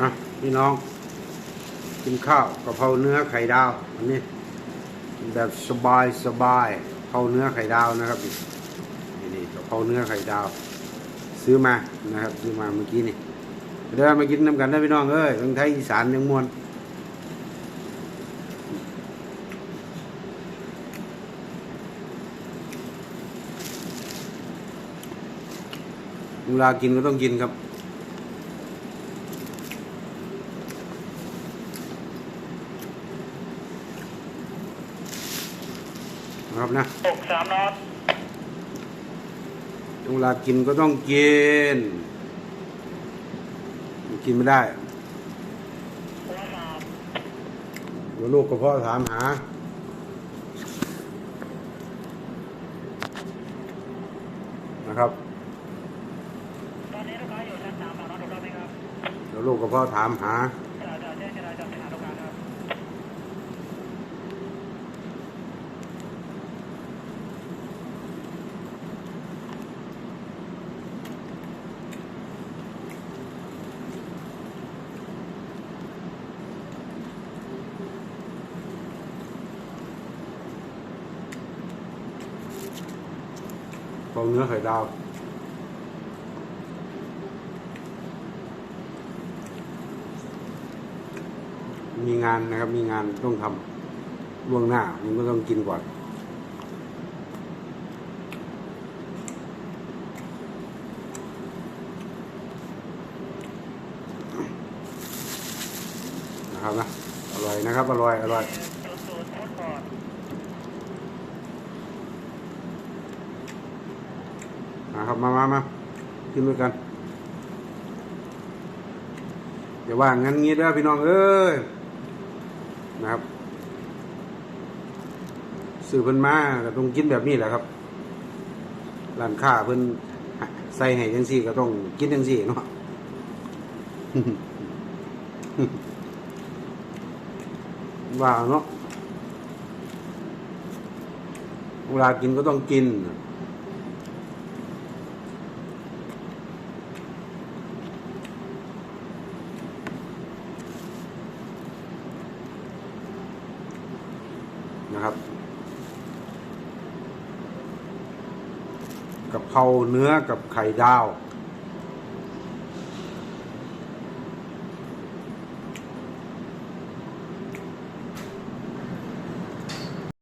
นะพี่น้อง กินข้าวกะเพราเนื้อไข่ดาวอันนี้แบบสบายสบายกะเพราเนื้อไข่ดาวนะครับนี่นี่กะเพราเนื้อไข่ดาว ซื้อมานะครับ ซื้อมาเมื่อกี้นี่เดี๋ยวมากินน้ำกันนะพี่น้องเอ้ยเมืองไทยอีสานยังมวนเวลากินก็ต้องกินครับ นะครับนะหกสามน็อตเวลากินก็ต้องกิน กินไม่ได้หัวสามเดี๋ยวลูกกระเพาะถามหานะครับตอนนี้ลูกค้าอยู่ชั้นสามฝั่งน็อตถูกต้องไหมครับเดี๋ยวลูกกระเพาะถามหา จะจะแจ้งจะจะไปหาลูกค้าครับ ฟองเนื้อไข่ดาว มีงานนะครับ มีงานต้องทำล่วงหน้ามันก็ต้องกินก่อนนะครับนะอร่อยนะครับ อร่อย อร่อย ศูนย์ศูนย์โค้ดก่อน นะครับมามามากินด้วยกันอย่าว่างั้นงี้เด้อพี่น้องเอ้ยนะครับสื่อเพิ่นมาก็ต้องกินแบบนี้แหละครับร้านค้าเพิ่นใส่ให้จังซี่ก็ต้องกินจังซี่เนาะว่าเนาะเวลากินก็ต้องกิน นะครับกะเพราเนื้อกับไข่ดาว